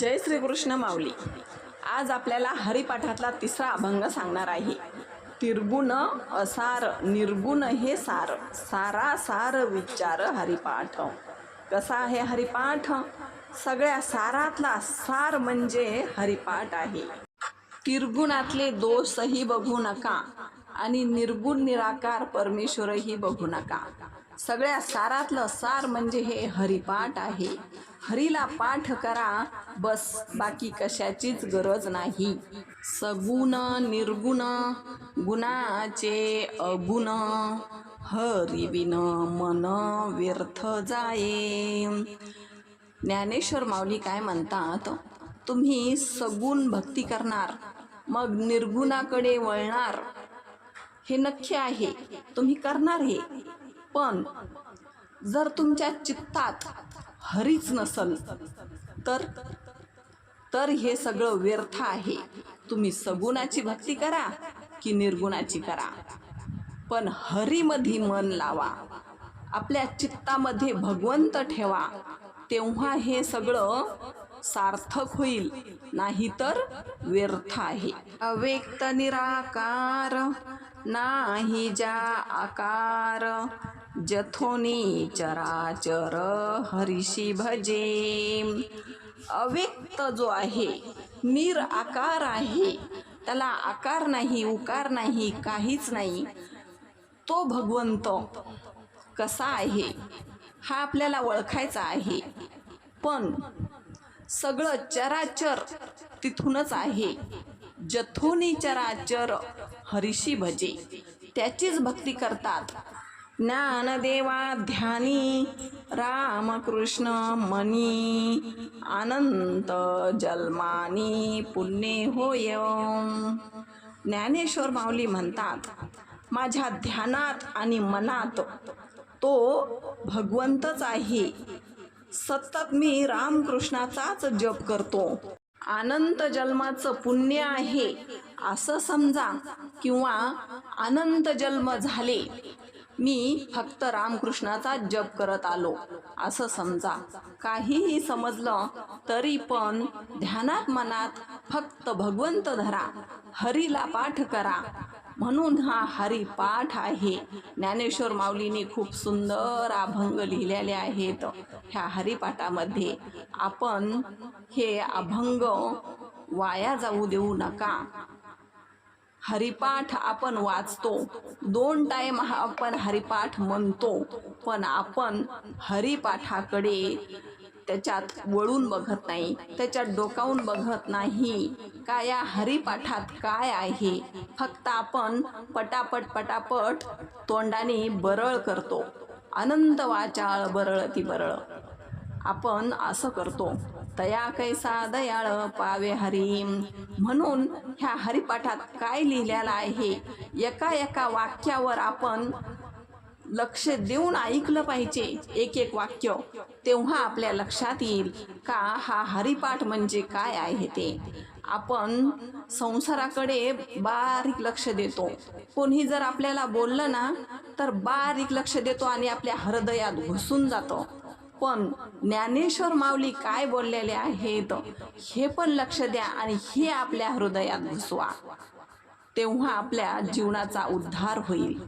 जय श्रीकृष्ण माऊली. आज आपल्याला हरिपाठातला तिसरा अभंग सांगणार आहे. तिर्गुण असार निर्गुण हे सार. सारा सार विचार हरिपाठ. कसा आहे हरिपाठ? सगळ्या सारातला सार म्हणजे हरिपाठ आहे. तिर्गुणातले दोषही बघू नका आणि निर्गुण निराकार परमेश्वरही बघू नका. सगळ्या सारातलं सार म्हणजे हे हरिपाठ आहे. हरीला पाठ करा बस बाकी कशाचीच गरज नाही. सगुण निर्गुण गुणाचे अगुण हरिविन मन व्यर्थ जाये. ज्ञानेश्वर माऊली काय म्हणतात? तुम्ही सगुण भक्ती करणार मग निर्गुणाकडे वळणार. हे नक्की आहे तुम्ही करणार हे. पण जर तुमच्या चित्तात हरीच नसल तर तर हे सगळं व्यर्थ आहे. तुम्ही सगुणाची भक्ती करा की निर्गुणाची करा. पण हरीमध्ये मन लावा. आपल्या चित्तामध्ये भगवंत ठेवा. तेव्हा हे सगळं सार्थक होईल नाहीतर व्यर्थ आहे. अव्यक्त निराकार नाही जा आकार. जथोनी चराचर हरिशी भजे. अव्यक्त जो आहे निरआकार आहे. त्याला आकार नाही उकार नाही काहीच नाही. तो भगवंत कसा आहे हा आपल्याला ओळखायचा आहे. पण सगळं चराचर तिथूनच आहे. जथोनी चराचर हरिशी भजे. त्याचीच भक्ती करतात. ज्ञानदेवा ध्यानी रामकृष्ण मनी अनंत जन्मानी पुण्य होय ज्ञानेश्वर माऊली म्हणतात माझ्या ध्यानात आणि मनात तो भगवंतच आहे. सतत मी रामकृष्णाचाच जप करतो. अनंत जन्माचं पुण्य आहे. असं समजा किंवा अनंत जन्म झाले मी फक्त रामकृष्णाचा जप करत आलो. असं समजा. काहीही समजलं तरी पण ध्यानात मनात फक्त भगवंत धरा. हरीला पाठ करा. म्हणून हा हरिपाठ आहे. ज्ञानेश्वर माऊलीने खूप सुंदर अभंग लिहिलेले आहेत. ह्या हरिपाठामध्ये आपण हे अभंग वाया जाऊ देऊ नका. हरिपाठ आपण वाचतो. दोन टाइम हा आपण हरिपाठ म्हणतो. पण आपण हरिपाठाकडे त्याच्यात वळून बघत नाही. त्याच्यात डोकावून बघत नाही. का या हरिपाठात काय आहे? फक्त आपण पटापट पटापट तोंडाने बरळ करतो. अनंत वाचाळ बरळ ती बरळ. आपण असं करतो. तया कैसा दयाळ पावे हरी. म्हणून ह्या हरिपाठात काय लिहिलेलं आहे? एका एका वाक्यावर आपण लक्ष देऊन ऐकलं पाहिजे. एक एक वाक्य तेव्हा आपल्या लक्षात येईल का हा हरिपाठ म्हणजे काय आहे ते. आपण संसाराकडे बारीक लक्ष देतो. कोणी जर आपल्याला बोललं ना तर बारीक लक्ष देतो आणि आपल्या हृदयात घुसून जातो. पण ज्ञानेश्वर माऊली काय बोललेले आहेत हे पण लक्ष द्या आणि हे आपल्या हृदयात घुसवा तेव्हा आपल्या जीवनाचा उद्धार होईल.